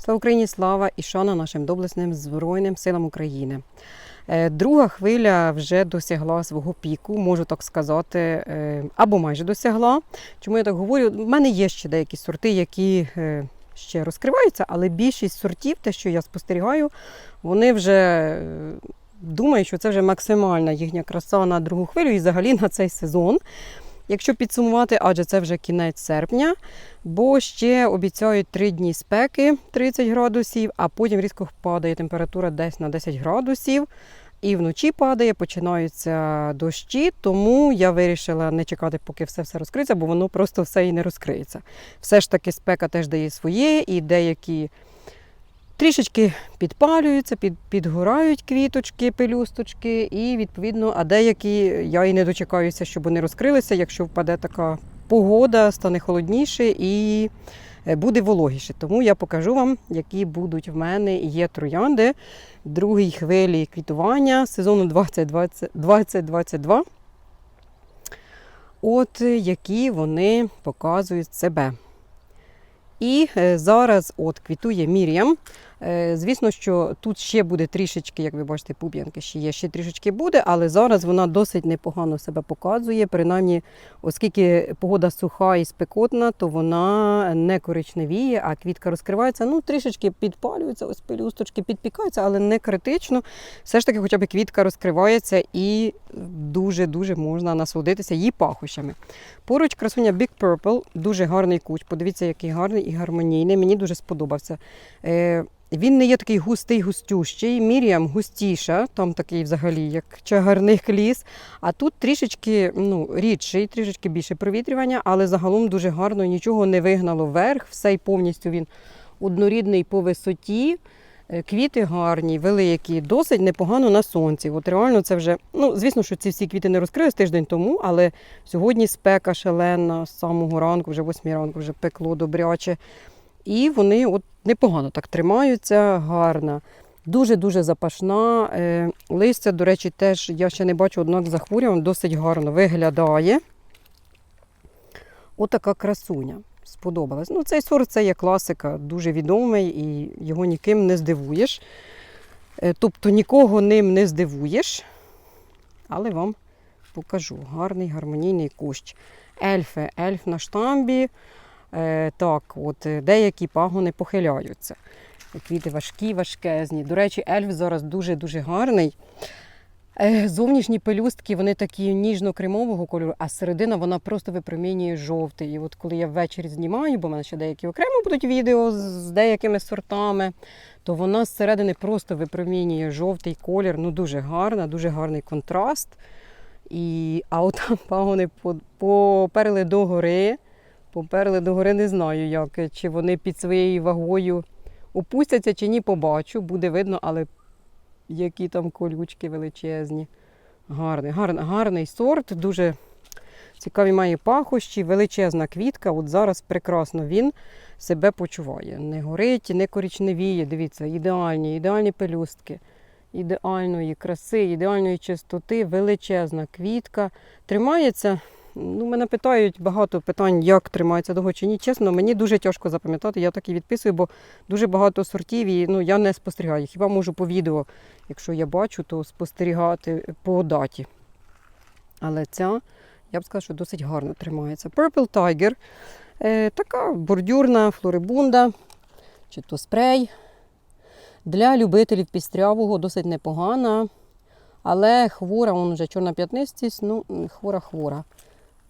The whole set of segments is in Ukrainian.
Слава Україні, слава і шана нашим доблесним Збройним силам України. Е, Друга хвиля вже досягла свого піку, можу так сказати, е, або майже досягла. Чому я так говорю? У мене є ще деякі сорти, які е, ще розкриваються, але більшість сортів, те, що я спостерігаю, вони вже думають, що це вже максимальна їхня краса на другу хвилю і взагалі на цей сезон. Якщо підсумувати, адже це вже кінець серпня, бо ще обіцяють 3 дні спеки 30 градусів, а потім різко падає температура десь на 10 градусів. І вночі падає, починаються дощі, тому я вирішила не чекати, поки все все розкриється, бо воно просто все і не розкриється. Все ж таки спека теж дає своє, і деякі трішечки підпалюються, під, підгорають квіточки, пелюсточки, і відповідно, а деякі я і не дочекаюся, щоб вони розкрилися, якщо впаде така погода, стане холодніше і е, буде вологіше. Тому я покажу вам, які будуть в мене є троянди другій хвилі квітування сезону 2020 2022. От е, які вони показують себе. І е, зараз от квітує Мір'ям. Е, Звісно, що тут ще буде трішечки, як ви бачите, пуп'янки ще є, ще трішечки буде, але зараз вона досить непогано себе показує. Принаймні, оскільки погода суха і спекотна, то вона не коричневіє, а квітка розкривається. Ну, трішечки підпалюється, ось пелюсточки підпікаються, але не критично. Все ж таки, хоча б квітка розкривається і дуже-дуже можна насолодитися її пахощами. Поруч красуня Big Purple, дуже гарний куч. Подивіться, який гарний і гармонійний. Мені дуже сподобався. Він не є такий густий, густющий. Міріам густіша, там такий взагалі, як чагарник ліс. А тут трішечки ну, рідший, трішечки більше провітрювання, але загалом дуже гарно, нічого не вигнало вверх. Все й повністю він однорідний по висоті. Е, Квіти гарні, великі, досить непогано на сонці. От реально це вже, ну звісно, що ці всі квіти не розкрились тиждень тому, але сьогодні спека шалена з самого ранку, вже 8 ранку, вже пекло добряче. І вони от непогано так тримаються, гарна. Дуже-дуже запашна. Е, Листя, до речі, теж я ще не бачу однак захворювань, досить гарно виглядає. Отака красуня. Сподобалась. Ну, цей сорт це є класика, дуже відомий і його ніким не здивуєш. Е, Тобто нікого ним не здивуєш. Але вам покажу. Гарний гармонійний кущ. Ельфи, ельф на штамбі. Е, так, от е, деякі пагони похиляються. Квіти важкі, важкезні. До речі, ельф зараз дуже-дуже гарний. Е, Зовнішні пелюстки вони такі ніжно-кремового кольору, а середина вона просто випромінює жовтий. І от коли я ввечері знімаю, бо в мене ще деякі окремо будуть відео з- деякими сортами, то вона зсередини просто випромінює жовтий колір. Ну дуже гарна, дуже гарний контраст. І, а от там пагони по- поперли до гори. Поперли до гори не знаю, як, чи вони під своєю вагою опустяться, чи ні, побачу. Буде видно, але які там колючки величезні. Гарний, гарний, гарний сорт, дуже цікаві має пахощі, величезна квітка. От зараз прекрасно він себе почуває. Не горить, не коричневіє. Дивіться, ідеальні, ідеальні пелюстки, ідеальної краси, ідеальної чистоти, величезна квітка. Тримається. Ну, мене питають багато питань, як тримається довго чи ні. Чесно, мені дуже тяжко запам'ятати. Я так і відписую, бо дуже багато сортів і ну, я не спостерігаю. Хіба можу по відео, якщо я бачу, то спостерігати по даті. Але ця, я б сказала, що досить гарно тримається. Purple Tiger. Е, така бордюрна флорибунда, чи то спрей. Для любителів пістрявого досить непогана. Але хвора, вон вже чорна п'ятнистість, ну, хвора-хвора.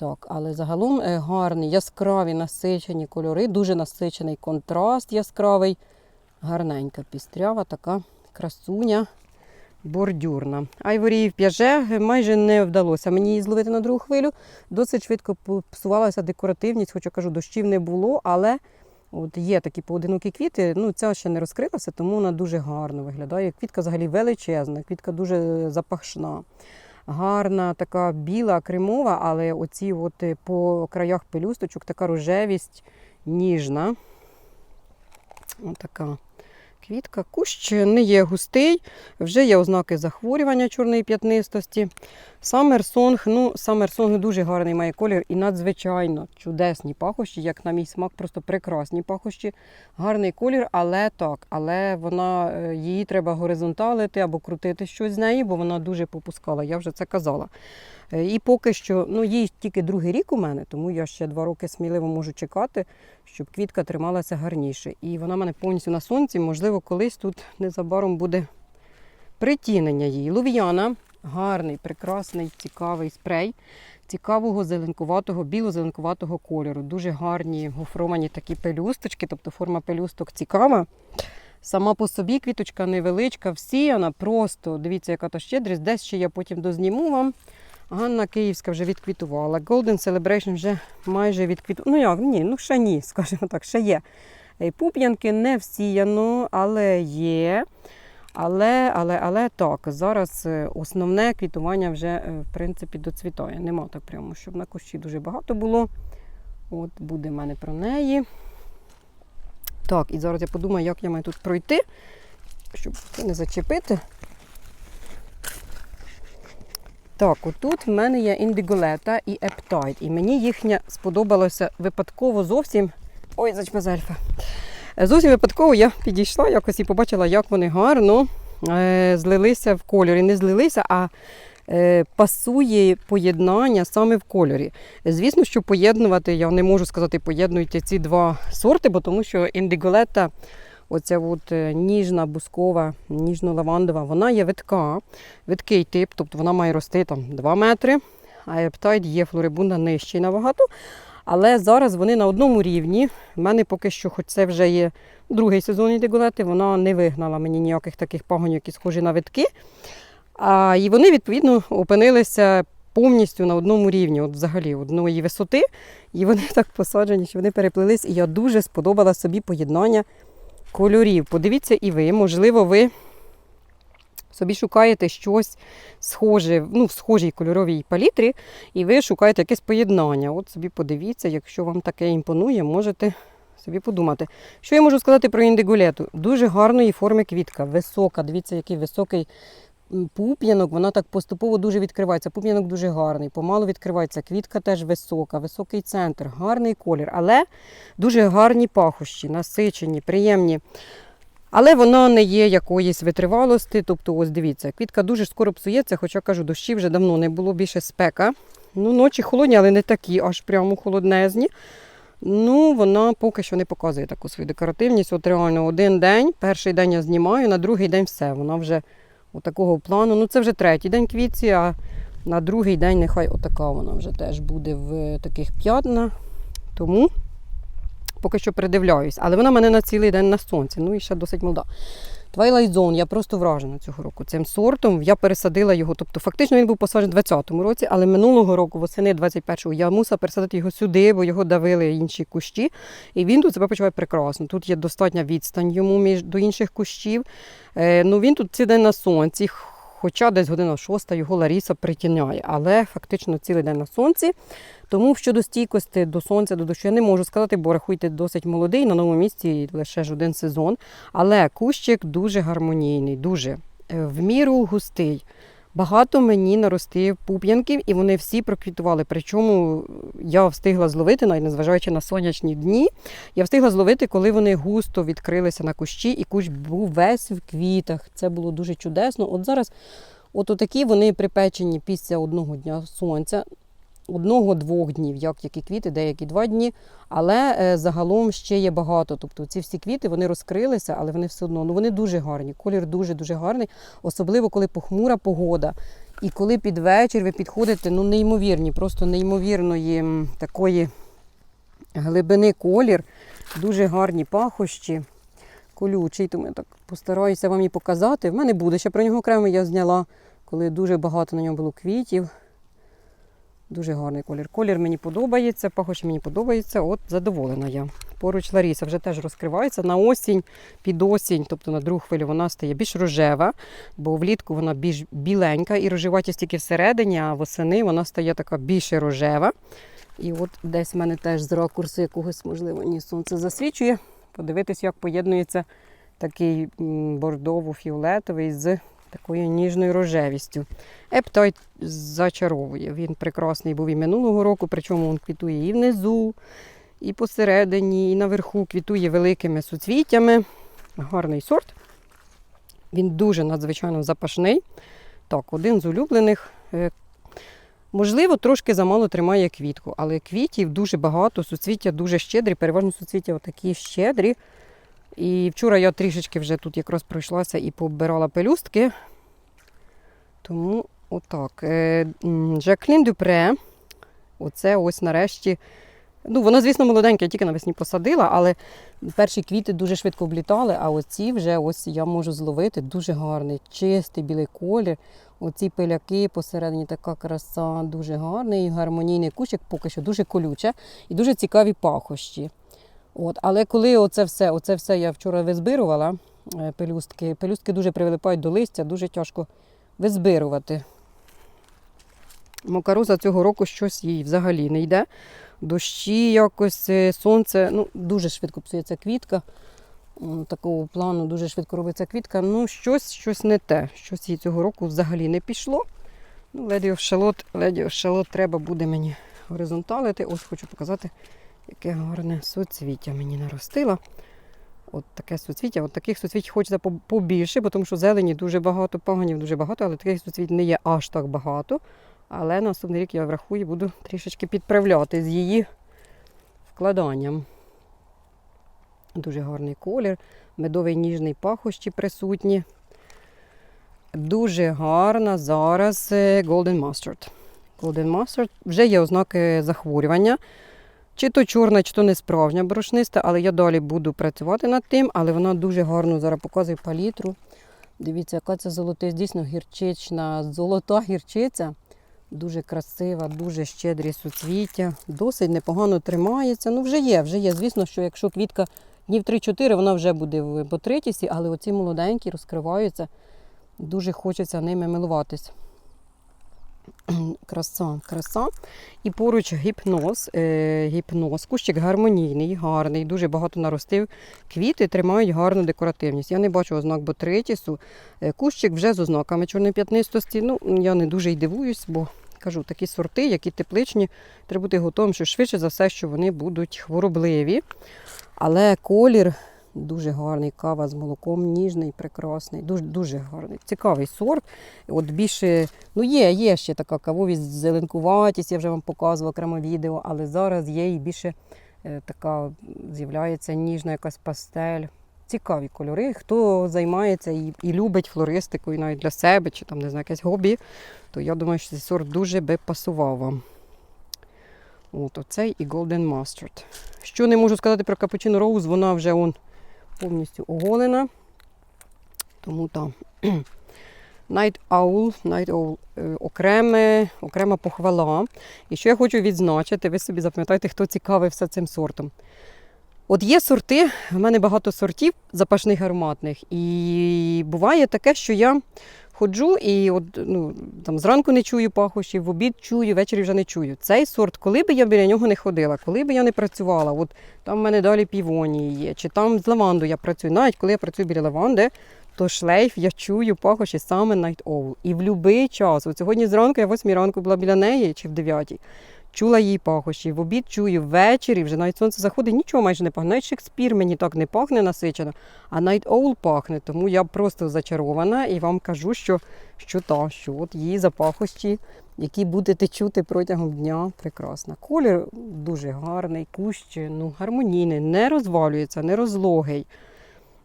Так, але загалом е, гарні, яскраві, насичені кольори, дуже насичений контраст яскравий. Гарненька пістрява, така красуня бордюрна. Айворії в п'яже майже не вдалося мені її зловити на другу хвилю. Досить швидко псувалася декоративність, хоча кажу, дощів не було, але от є такі поодинокі квіти. Ну, ця ще не розкрилася, тому вона дуже гарно виглядає. Квітка взагалі величезна, квітка дуже запашна. Гарна, така біла, кремова, але оці от е, по краях пелюсточок така рожевість ніжна. Отака. така квітка. Кущ не є густий, вже є ознаки захворювання чорної п'ятнистості. Саммерсонг, ну, Саммерсонг дуже гарний має колір і надзвичайно чудесні пахощі, як на мій смак, просто прекрасні пахощі. Гарний колір, але так, але вона, е, її треба горизонталити або крутити щось з неї, бо вона дуже попускала, я вже це казала. Е, І поки що, ну їй тільки другий рік у мене, тому я ще два роки сміливо можу чекати, щоб квітка трималася гарніше. І вона мене повністю на сонці, можливо, колись тут незабаром буде притінення її. Лув'яна, гарний, прекрасний, цікавий спрей. Цікавого зеленкуватого, біло-зеленкуватого кольору. Дуже гарні гофровані такі пелюсточки, тобто форма пелюсток цікава. Сама по собі квіточка невеличка, всіяна, просто дивіться, яка то щедрість. Десь ще я потім дозніму вам. Ганна Київська вже відквітувала. Golden Celebration вже майже відквітувала. Ну як, ні, ну ще ні, скажімо так, ще є. Пуп'янки не всіяно, але є. Але, але, але так, зараз е, основне квітування вже, е, в принципі, доцвітає. Нема так прямо, щоб на кущі дуже багато було. От буде в мене про неї. Так, і зараз я подумаю, як я маю тут пройти, щоб не зачепити. Так, отут в мене є індиголета і ептайд. І мені їхня сподобалося випадково зовсім. Ой, зачмазельфа. Зовсім випадково я підійшла якось і побачила, як вони гарно е, злилися в кольорі. Не злилися, а е, пасує поєднання саме в кольорі. Звісно, що поєднувати, я не можу сказати, поєднуйте ці два сорти, бо тому що індиголета, оця от е, ніжна, бускова, ніжно-лавандова, вона є витка, виткий тип, тобто вона має рости там 2 метри, а ептайд є флорибунда нижчий набагато. Але зараз вони на одному рівні. У мене поки що, хоч це вже є другий сезон індиголети, вона не вигнала мені ніяких таких пагонів, які схожі на витки. А, і вони, відповідно, опинилися повністю на одному рівні, от взагалі одної висоти. І вони так посаджені, що вони переплились. І я дуже сподобала собі поєднання кольорів. Подивіться і ви, можливо, ви собі шукаєте щось схоже, ну, в схожій кольоровій палітрі, і ви шукаєте якесь поєднання. От собі подивіться, якщо вам таке імпонує, можете собі подумати. Що я можу сказати про індигулету? Дуже гарної форми квітка, висока. Дивіться, який високий пуп'янок, вона так поступово дуже відкривається. Пуп'янок дуже гарний, помалу відкривається. Квітка теж висока, високий центр, гарний колір, але дуже гарні пахощі, насичені, приємні. Але вона не є якоїсь витривалості. Тобто, ось дивіться, квітка дуже скоро псується, хоча кажу, дощів вже давно не було більше спека. Ну, ночі холодні, але не такі, аж прямо холоднезні. Ну, вона поки що не показує таку свою декоративність. От реально один день, перший день я знімаю, на другий день все. Вона вже такого плану. Ну, це вже третій день квітці, а на другий день нехай отака вона вже теж буде в таких п'ятна. Тому поки що придивляюсь. Але вона мене на цілий день на сонці. Ну і ще досить молода. Twilight Zone, я просто вражена цього року цим сортом. Я пересадила його. Тобто, фактично він був посаджений у 2020 році, але минулого року, восени 21-го, я мусила пересадити його сюди, бо його давили інші кущі. І він тут себе почуває прекрасно. Тут є достатня відстань йому між до інших кущів. Е, ну він тут цілий на сонці. Хоча десь година шоста його Ларіса притіняє, але фактично цілий день на сонці. Тому щодо стійкості до сонця, до дощу, я не можу сказати, бо рахуйте досить молодий, на новому місці лише ж один сезон. Але кущик дуже гармонійний, дуже е, в міру густий. Багато мені наростив пуп'янків, і вони всі проквітували. Причому я встигла зловити, навіть незважаючи на сонячні дні, я встигла зловити, коли вони густо відкрилися на кущі, і кущ був весь в квітах. Це було дуже чудесно. От зараз, от такі вони припечені після одного дня сонця одного-двох днів, як які квіти, деякі два дні. Але е, загалом ще є багато. Тобто ці всі квіти вони розкрилися, але вони все одно ну вони дуже гарні. Колір дуже дуже гарний, особливо коли похмура погода. І коли під вечір ви підходите, ну неймовірні, просто неймовірної такої глибини колір, дуже гарні пахощі. Колючий, тому я так постараюся вам і показати. В мене буде ще про нього окремо я зняла, коли дуже багато на ньому було квітів. Дуже гарний колір. Колір мені подобається, пахощі мені подобається. От задоволена я. Поруч Ларіса вже теж розкривається. На осінь, під осінь, тобто на другу хвилю, вона стає більш рожева, бо влітку вона більш біленька і рожеватість тільки всередині, а восени вона стає така більше рожева. І от десь в мене теж з ракурсу якогось, можливо, ні сонце засвічує. Подивитись, як поєднується такий бордово-фіолетовий з такою ніжною рожевістю. Ептайт зачаровує. Він прекрасний був і минулого року, причому він квітує і внизу, і посередині, і наверху квітує великими суцвіттями. Гарний сорт. Він дуже надзвичайно запашний. Так, один з улюблених. Е, Можливо, трошки замало тримає квітку, але квітів дуже багато, суцвіття дуже щедрі, переважно суцвіття отакі щедрі. І вчора я трішечки вже тут якраз пройшлася і побирала пелюстки. Тому отак. Е, Жаклін Дюпре. Оце ось нарешті. Ну, вона, звісно, молоденька, я тільки навесні посадила, але перші квіти дуже швидко облітали, а оці вже ось я можу зловити. Дуже гарний, чистий білий колір. Оці пиляки посередині така краса, дуже гарний, гармонійний кущик, поки що дуже колюче і дуже цікаві пахощі. От, але коли оце все, оце все я вчора визбирувала, е, пелюстки, пелюстки дуже прилипають до листя, дуже тяжко визбирувати. Мокароза цього року щось їй взагалі не йде. Дощі якось, е, сонце, ну, дуже швидко псується квітка. Такого плану дуже швидко робиться квітка. Ну, щось, щось не те. Щось їй цього року взагалі не пішло. Ну, Леді Шалот, Леді Шалот треба буде мені горизонталити. Ось хочу показати, яке гарне суцвіття мені наростила. От таке суцвіття. От таких суцвіть хочеться побільше, бо тому що зелені дуже багато, паганів дуже багато, але таких суцвіть не є аж так багато. Але наступний рік я врахую, буду трішечки підправляти з її вкладанням. Дуже гарний колір, медовий ніжний пахощі присутні. Дуже гарна зараз е, Golden Mustard. Golden Mustard вже є ознаки захворювання. Чи то чорна, чи то не справжня борошниста, але я далі буду працювати над тим, але вона дуже гарно зараз показує палітру. Дивіться, яка це золотиста, дійсно гірчична, золота гірчиця. Дуже красива, дуже щедрі суцвіття, досить непогано тримається. Ну, вже є, вже є. Звісно, що якщо квітка днів 3-4, вона вже буде в ботритісі, але оці молоденькі розкриваються. Дуже хочеться ними милуватись. Краса, краса. І поруч гіпноз. Е, гіпноз. Кущик гармонійний, гарний, дуже багато наростив. Квіти тримають гарну декоративність. Я не бачу ознак ботритісу. Е, Кущик вже з ознаками чорноп'ятнистості. Ну, я не дуже й дивуюсь, бо кажу, такі сорти, які тепличні, треба бути готовим, що швидше за все, що вони будуть хворобливі. Але колір дуже гарний, кава з молоком, ніжний, прекрасний, дуже, дуже гарний. Цікавий сорт. От більше, ну є, є ще така кавовість, зеленкуватість, я вже вам показувала окремо відео, але зараз є і більше е, така з'являється ніжна якась пастель. Цікаві кольори. Хто займається і, і любить флористику, навіть для себе, чи там не знаю, якесь хобі, то я думаю, що цей сорт дуже би пасував вам. От оцей і Golden Mustard. Що не можу сказати про Cappuccino Rose, вона вже он повністю оголена. Тому там. Night Owl, Night Owl е, окреме, окрема похвала. І що я хочу відзначити, ви собі запам'ятайте, хто цікавився цим сортом. От є сорти, в мене багато сортів запашних ароматних. І буває таке, що я ходжу і от, ну, там, зранку не чую пахощів, в обід чую, ввечері вже не чую. Цей сорт, коли би я біля нього не ходила, коли би я не працювала, от там в мене далі півонії є, чи там з лаванду я працюю. Навіть коли я працюю біля лаванди, то шлейф я чую пахощі саме Night Owl. І в будь-який час. От сьогодні зранку я в 8 ранку була біля неї чи в 9. Чула її пахощі, в обід чую, ввечері вже навіть сонце заходить, нічого майже не пахне. Навіть Шекспір мені так не пахне насичено, а Night Owl пахне. Тому я просто зачарована і вам кажу, що, що та, що от її запахощі, які будете чути протягом дня, прекрасна. Колір дуже гарний, кущ, ну, гармонійний, не розвалюється, не розлогий,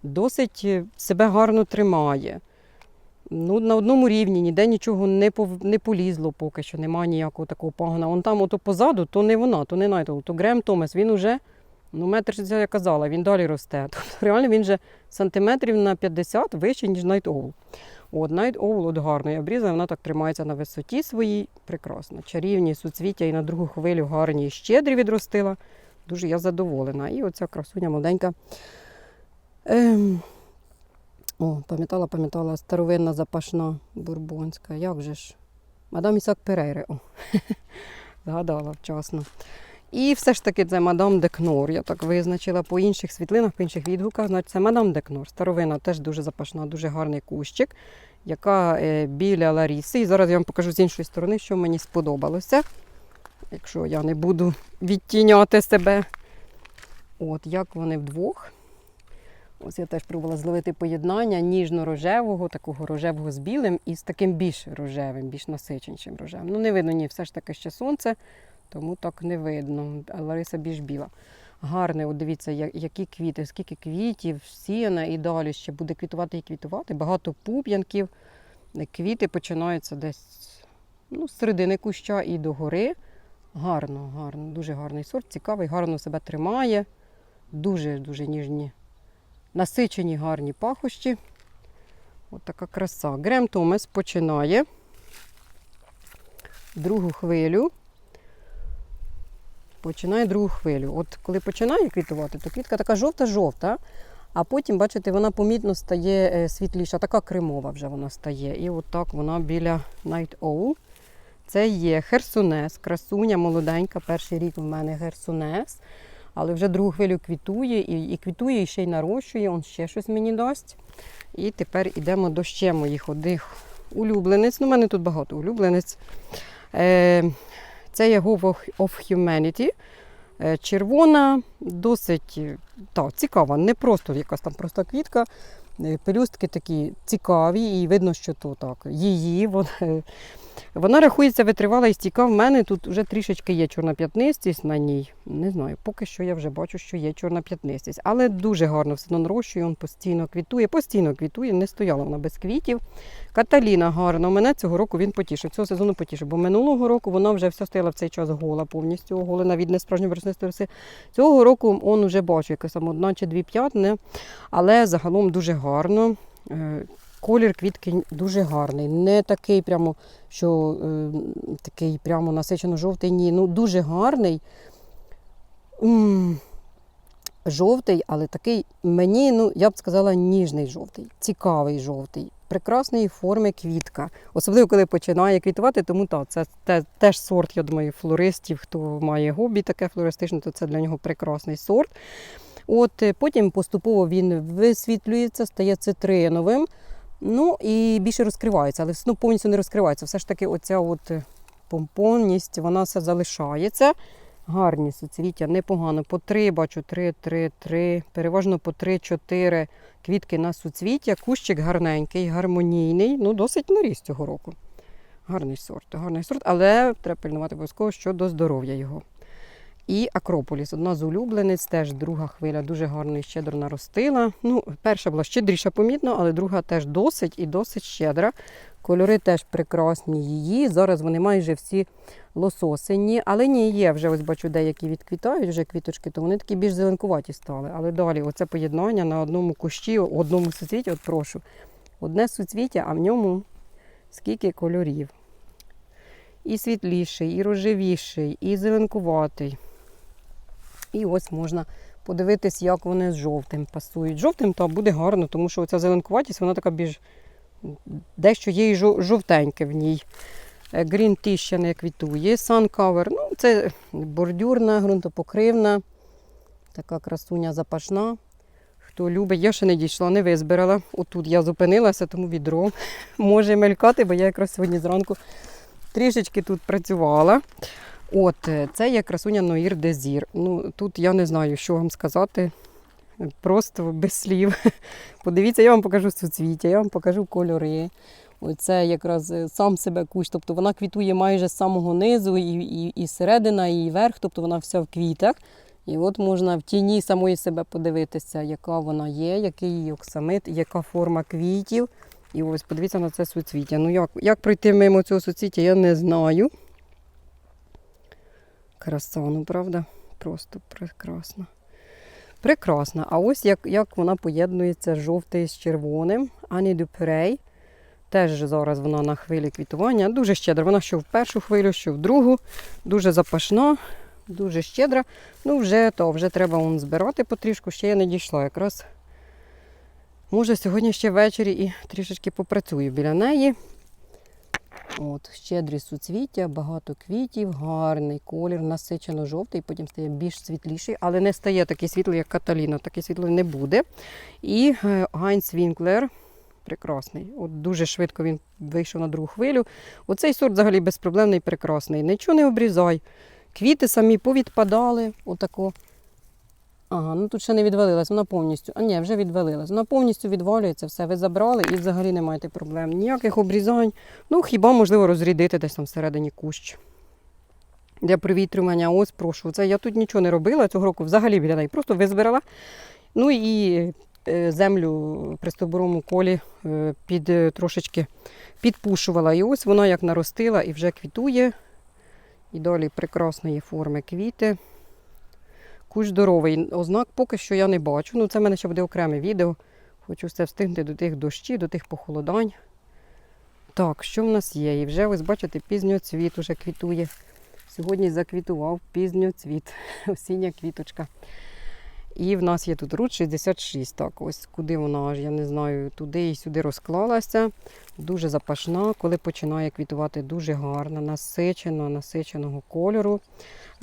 досить себе гарно тримає. Ну, на одному рівні ніде нічого не не полізло поки що, немає ніякого такого пагона. Вон там, ото позаду, то не вона, то не Найтл, то Грем Томас, він уже, ну, метр 60, я казала, він далі росте. Тобто реально він вже сантиметрів на 50 вищий, ніж Night Owl. От Night Owl от я обрізала, вона так тримається на висоті своїй. Прекрасно. Чарівні суцвіття і на другу хвилю гарні і щедрі відростила. Дуже я задоволена. І оця красуня молоденька. Ем... О, пам'ятала, пам'ятала, старовинна запашна бурбонська. Як же ж? Мадам Ісак Перейре. О. Згадала вчасно. І все ж таки це мадам Декнор. Я так визначила по інших світлинах, по інших відгуках. Значить, це мадам Декнор. Старовина теж дуже запашна, дуже гарний кущик, яка е, біля Ларіси. І зараз я вам покажу з іншої сторони, що мені сподобалося. Якщо я не буду відтіняти себе. От як вони вдвох. Ось я теж пробувала зловити поєднання ніжно-рожевого, такого рожевого з білим і з таким більш рожевим, більш насиченішим рожевим. Ну, не видно, ні, все ж таки ще сонце, тому так не видно. А Лариса більш біла. Гарне, от дивіться, які квіти, скільки квітів, сіяна і далі ще буде квітувати і квітувати. Багато пуп'янків. Квіти починаються десь ну, з середини куща і до гори. Гарно, гарно, дуже гарний сорт, цікавий, гарно себе тримає. Дуже-дуже ніжні насичені гарні пахощі. От така краса. Грем Томес починає другу хвилю. Починає другу хвилю. От коли починає квітувати, то квітка така жовта-жовта, а потім, бачите, вона помітно стає е, світліша, така кремова вже вона стає. І от так вона біля Night Owl. Це є херсонес, красуня молоденька. Перший рік у мене херсонес але вже другу хвилю квітує і, і квітує, і ще й нарощує, он ще щось мені дасть. І тепер йдемо до ще моїх одних улюбленець. Ну, у мене тут багато улюбленець. Е, це є Hope of- Humanity. Е, Червона, досить е, та, цікава, не просто якась там проста квітка. Пелюстки такі цікаві, і видно, що то так. Її вона, вона рахується витривала і стійка. В мене тут вже трішечки є чорна п'ятнистість на ній. Не знаю, поки що я вже бачу, що є чорна п'ятнистість. Але дуже гарно все нарощує, він постійно квітує, постійно квітує, не стояла вона без квітів. Каталіна гарно. Мене цього року він потішив, цього сезону потішив, бо минулого року вона вже все стояла в цей час гола, повністю оголена від несправжньої вереснистої роси. Цього року он уже бачу, якась там одна чи дві п'ятни, але загалом дуже гарно. Колір квітки дуже гарний, не такий прямо, що е, такий прямо насичено жовтий, ні. Ну дуже гарний. М, Жовтий, але такий мені, ну я б сказала, ніжний жовтий, цікавий жовтий, прекрасної форми квітка. Особливо, коли починає квітувати, тому так, це те, теж сорт, я думаю, флористів, хто має гобі таке флористичне, то це для нього прекрасний сорт. От е, потім поступово він висвітлюється, стає цитриновим. Ну і більше розкривається, але ну, повністю не розкривається. Все ж таки, оця от е, помпонність, вона все залишається. Гарні суцвіття, непогано. По три, бачу, три, три, три, переважно по три-чотири квітки на суцвіття. Кущик гарненький, гармонійний, ну досить наріс цього року. Гарний сорт, гарний сорт, але треба пильнувати обов'язково щодо здоров'я його. І Акрополіс, одна з улюблениць, теж друга хвиля дуже гарно і щедро наростила. Ну, перша була щедріша помітно, але друга теж досить і досить щедра. Кольори теж прекрасні її. Зараз вони майже всі лососені, але ні, є вже ось бачу, деякі відквітають вже квіточки, то вони такі більш зеленкуваті стали. Але далі оце поєднання на одному кущі, одному суцвіті, от прошу. Одне суцвіття, а в ньому скільки кольорів. І світліший, і рожевіший, і зеленкуватий. І ось можна подивитись, як вони з жовтим пасують. Жовтим то буде гарно, тому що ця зеленкуватість, вона така більш дещо є і жовтеньке в ній. Е, Green Tea ще не квітує. Suncover, ну це бордюрна, ґрунтопокривна, така красуня запашна. Хто любить, я ще не дійшла, не визбирала. Отут я зупинилася, тому відро може мелькати, бо я якраз сьогодні зранку трішечки тут працювала. От, е, це є красуня Ноїр Дезір. Ну, тут я не знаю, що вам сказати. Просто без слів. Подивіться, я вам покажу суцвіття, я вам покажу кольори. Оце якраз е, сам себе кущ. Тобто вона квітує майже з самого низу, і, і, і середина, і верх, тобто вона вся в квітах. І от можна в тіні самої себе подивитися, яка вона є, який її оксамит, яка форма квітів. І ось подивіться на це суцвіття. Ну як, як пройти мимо цього суцвіття, я не знаю. Краса, ну правда? Просто прекрасно. Прекрасно. А ось як, як вона поєднується жовтий з червоним. Ані Дюпрей. Теж зараз вона на хвилі квітування. Дуже щедра. Вона що в першу хвилю, що в другу. Дуже запашна, дуже щедра. Ну, вже то, вже треба вон збирати потрішку. Ще я не дійшла якраз. Може, сьогодні ще ввечері і трішечки попрацюю біля неї. От, щедрі суцвіття, багато квітів, гарний колір, насичено жовтий, потім стає більш світліший, але не стає такий світлий, як Каталіна. Такий світлий не буде. І е, Гайнц Вінклер прекрасний. От дуже швидко він вийшов на другу хвилю. Оцей сорт взагалі безпроблемний, прекрасний. Нічого не обрізай. Квіти самі повідпадали. Отако. Ага, ну тут ще не відвалилась, вона повністю. А ні, вже відвалилась. Вона повністю відвалюється, все. Ви забрали і взагалі не маєте проблем. Ніяких обрізань. Ну, хіба можливо розрідити десь там всередині кущ. Для привітрювання, ось прошу. Це я тут нічого не робила цього року, взагалі біля неї. Просто визбирала. Ну і е, землю при стовбурому колі е, під е, трошечки підпушувала. І ось вона як наростила і вже квітує. І далі прекрасної форми квіти. Кущ здоровий. Ознак поки що я не бачу. Ну, це в мене ще буде окреме відео. Хочу все встигнути до тих дощів, до тих похолодань. Так, що в нас є? І вже ось бачите, пізньоцвіт уже квітує. Сьогодні заквітував пізньоцвіт, осіння квіточка. І в нас є тут рут 66. Так, ось куди вона аж, я не знаю, туди і сюди розклалася. Дуже запашна, коли починає квітувати, дуже гарна, насичена, насиченого кольору.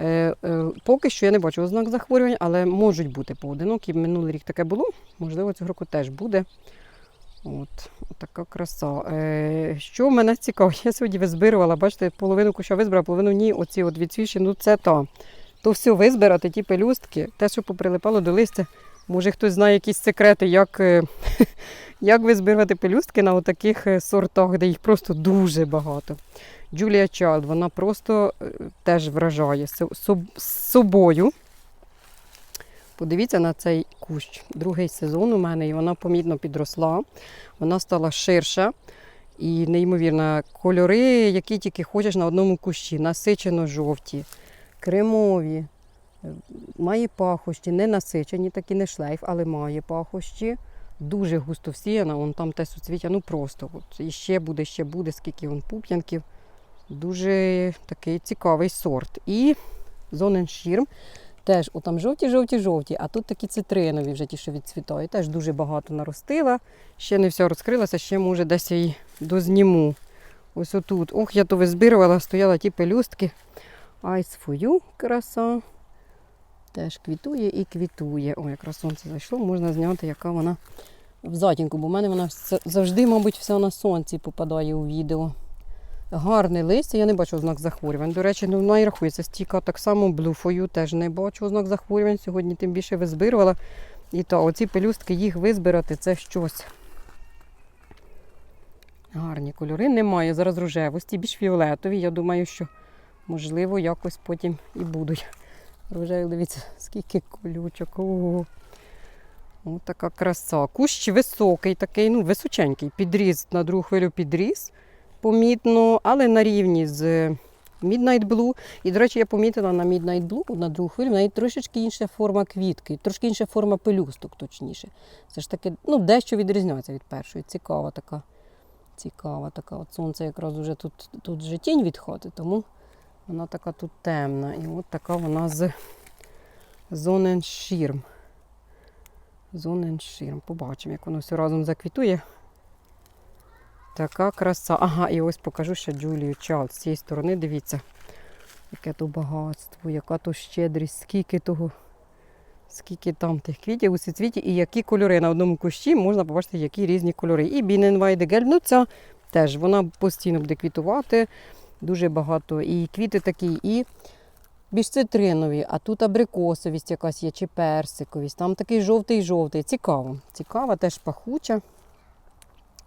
Е, е, поки що я не бачу ознак захворювань, але можуть бути поодинокі. Минулий рік таке було, можливо, цього року теж буде. От, така краса. Е, що мене цікавить, я сьогодні визбирувала, бачите, половину куща визбирала, половину ні, оці от відсвічі, ну це та. То все визбирати, ті пелюстки, те, що поприлипало до листя. Може хтось знає якісь секрети, як, е, як визбирати пелюстки на таких сортах, де їх просто дуже багато. Джулія Чайлд, вона просто е, теж вражає з собою. Подивіться на цей кущ. Другий сезон у мене, і вона помітно підросла. Вона стала ширша і неймовірно, кольори, які тільки хочеш на одному кущі. Насичено жовті, кремові, е, має пахощі, не насичені, такі не шлейф, але має пахощі. Дуже густо всіяна, вон там те суцвіття, ну просто. От. І ще буде, ще буде, скільки вон пуп'янків. Дуже такий цікавий сорт. І Зоненшірм. Теж отам жовті-жовті-жовті, а тут такі цитринові вже ті, що відцвітають. Теж дуже багато наростила. Ще не все розкрилося, ще може десь її дозніму. Ось отут. Ох, я то визбирувала, стояла ті пелюстки. For краса. Теж квітує і квітує. О, якраз сонце зайшло, можна зняти, яка вона в затінку, бо в мене вона завжди, мабуть, вся на сонці попадає у відео. Гарне листя, я не бачу ознак захворювань. До речі, ну вона і рахується стіка так само блюфою, теж не бачу ознак захворювань. Сьогодні тим більше визбирувала. І то оці пелюстки їх визбирати це щось. Гарні кольори немає. Зараз рожевості, більш фіолетові. Я думаю, що можливо якось потім і будуть. Рожеві, дивіться, скільки колючок. Ого. Ось така краса. Кущ високий, такий, ну, височенький. Підріс на другу хвилю підріс помітно, але на рівні з Midnight Blue. І, до речі, я помітила на Midnight Blue, на другу хвилю, в неї трошечки інша форма квітки, трошки інша форма пелюсток, точніше. Це ж таки, ну, дещо відрізняється від першої. Цікава така. Цікава така. От сонце якраз уже тут, тут вже тінь відходить, тому вона така тут темна. І от така вона з Зоненшірм. Зоненшірм. Побачимо, як воно все разом заквітує. Така краса. Ага, і ось покажу ще Джулію Чалд. З цієї сторони, дивіться, яке то багатство, яка то щедрість, скільки того, скільки там тих квітів у цвіті і які кольори. На одному кущі можна побачити, які різні кольори. І Біненвайдегель, ну ця теж вона постійно буде квітувати. Дуже багато. І квіти такі, і більш цитринові, а тут абрикосовість якась є, чи персиковість. Там такий жовтий-жовтий. Цікаво. Цікава, теж пахуча.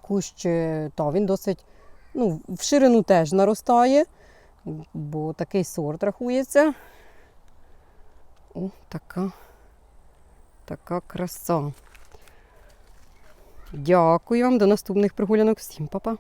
Кущ, е, та, він досить ну, в ширину теж наростає, бо такий сорт рахується. О, така, така краса. Дякую вам, до наступних прогулянок. Всім па-па.